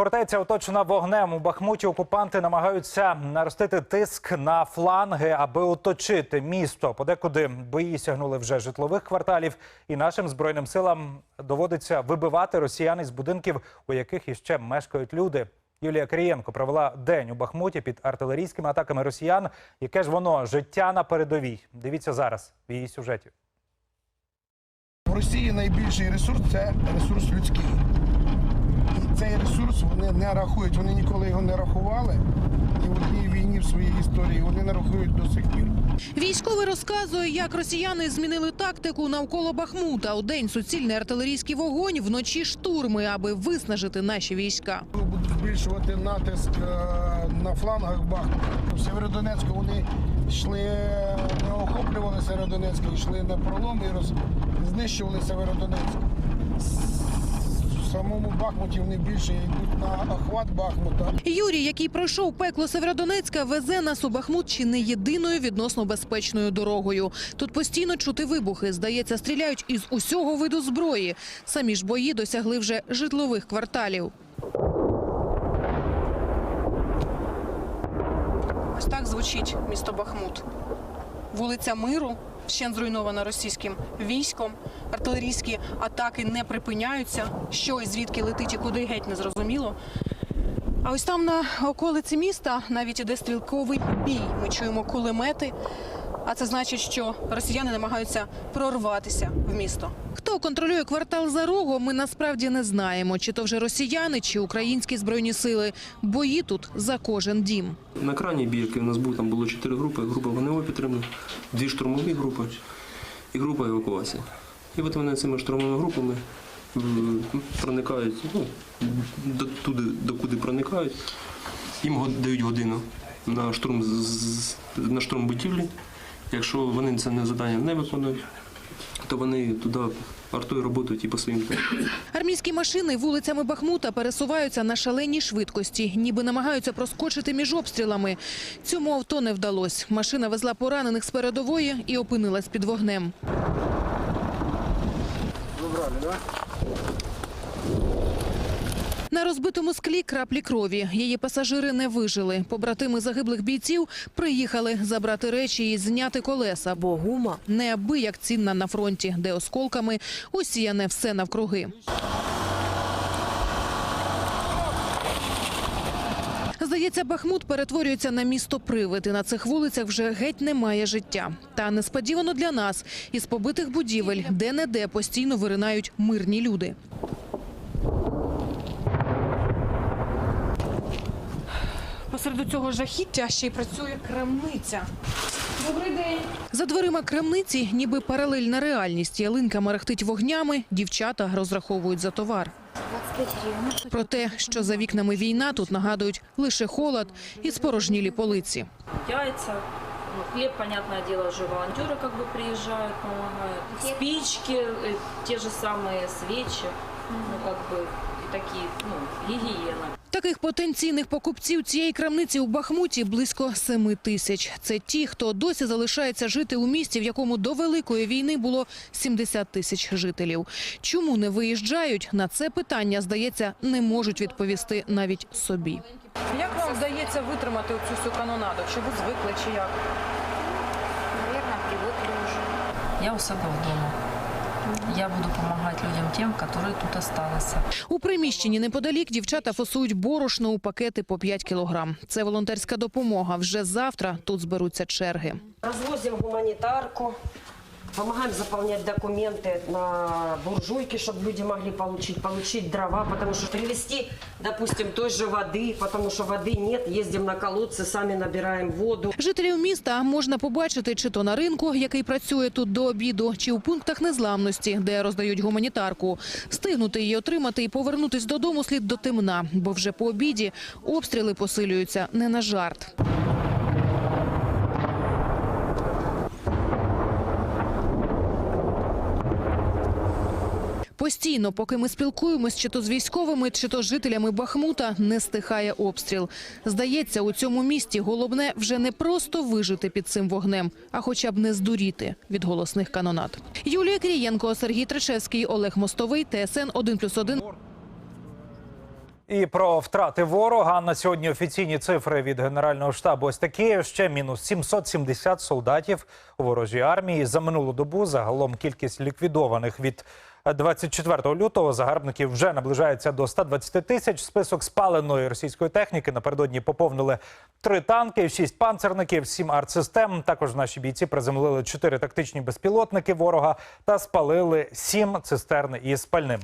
Фортеця оточена вогнем. У Бахмуті окупанти намагаються наростити тиск на фланги, аби оточити місто. Подекуди бої сягнули вже житлових кварталів, і нашим збройним силам доводиться вибивати росіян із будинків, у яких іще мешкають люди. Юлія Кирієнко провела день у Бахмуті під артилерійськими атаками росіян. Яке ж воно життя на передовій? Дивіться зараз в її сюжеті. В Росії найбільший ресурс це ресурс людський. Цей ресурс вони не рахують, вони ніколи його не рахували. І в одній війні в своїй історії вони не рахують до сих пір. Військовий розказує, як росіяни змінили тактику навколо Бахмута. У день суцільний артилерійський вогонь, вночі штурми, аби виснажити наші війська. Будуть збільшувати натиск е, на флангах Бахмута. В Северодонецьку вони йшли, не охоплювали Северодонецьк, йшли на пролом і роз... знищували Северодонецьк. В самому Бахмуті вони більше йдуть на охват Бахмута. Юрій, який пройшов пекло Северодонецька, везе нас у Бахмут чи не єдиною відносно безпечною дорогою. Тут постійно чути вибухи. Здається, стріляють із усього виду зброї. Самі ж бої досягли вже житлових кварталів. Ось так звучить місто Бахмут. Вулиця Миру ще зруйнована російським військом. Артилерійські атаки не припиняються. Що і звідки летить і куди геть не зрозуміло. А ось там на околиці міста навіть іде стрілковий бій. Ми чуємо кулемети. А це значить, що росіяни намагаються прорватися в місто. Хто контролює квартал за рогом, ми насправді не знаємо, чи то вже росіяни, чи українські збройні сили. Бої тут за кожен дім. На крайній бійки у нас був там було чотири групи. Група вогневої підтримки, дві штурмові групи і група евакуації. І от вони цими штурмовими групами проникають ну, до туди, докуди проникають. Їм дають годину на штурм на штурм будівлі. Якщо вони це не завдання не виконують, то вони туди артою працюють і по своїм. Армійські машини вулицями Бахмута пересуваються на шаленій швидкості, ніби намагаються проскочити між обстрілами. Цьому авто не вдалося. Машина везла поранених з передової і опинилась під вогнем. На розбитому склі краплі крові. Її пасажири не вижили. Побратими загиблих бійців приїхали забрати речі і зняти колеса, бо гума неабияк цінна на фронті, де осколками усіяне все навкруги. Здається, Бахмут перетворюється на місто привид, і на цих вулицях вже геть немає життя. Та несподівано для нас із побитих будівель де-не-де постійно виринають мирні люди. Посеред цього жахіття ще й працює крамниця. Добрий день. За дверима крамниці, ніби паралельна реальність. Ялинка мерехтить вогнями, дівчата розраховують за товар. Про те, що за вікнами війна, тут нагадують лише холод і спорожнілі полиці. яйца. Ну, хлеб, понятное дело, уже волонтеры как бы приезжают, помогают. Спички, э, те же самые свечи, ну как бы и такие, ну, гигиена. Таких потенційних покупців цієї крамниці у Бахмуті близько семи тисяч. Це ті, хто досі залишається жити у місті, в якому до Великої війни було 70 тисяч жителів. Чому не виїжджають? На це питання, здається, не можуть відповісти навіть собі. Як вам вдається витримати цю всю канонаду? Чи ви звикли, чи як? Наверное, привыкли уже. Я у себя дома. Я буду допомагати людям тим, які тут залишилися. У приміщенні неподалік дівчата фасують борошно у пакети по 5 кілограм. Це волонтерська допомога. Вже завтра тут зберуться черги. Розвозимо гуманитарку, помогаем заполнять документы на буржуйки, чтобы люди могли получить, получить дрова, потому что привезти, допустим, той же воды, потому что воды нет, ездим на колодцы, сами набираем воду. Жителів міста можна побачити чи то на ринку, який працює тут до обіду, чи у пунктах незламності, де роздають гуманітарку. Встигнути її отримати і повернутись додому слід до темна, бо вже по обіді обстріли посилюються не на жарт. Постійно, поки ми спілкуємось, чи то з військовими, чи то з жителями Бахмута, не стихає обстріл. Здається, у цьому місті головне вже не просто вижити під цим вогнем, а хоча б не здуріти від голосних канонат. Юлія Крієнко, Сергій Тречевський, Олег Мостовий, ТСН 1+,1. І про втрати ворога на сьогодні офіційні цифри від генерального штабу ось такі. Ще мінус 770 солдатів у ворожій армії. За минулу добу загалом кількість ліквідованих від 24 лютого загарбників вже наближається до 120 тисяч. Список спаленої російської техніки напередодні поповнили три танки, шість панцерників, сім артсистем. Також наші бійці приземлили чотири тактичні безпілотники ворога та спалили сім цистерн із пальним.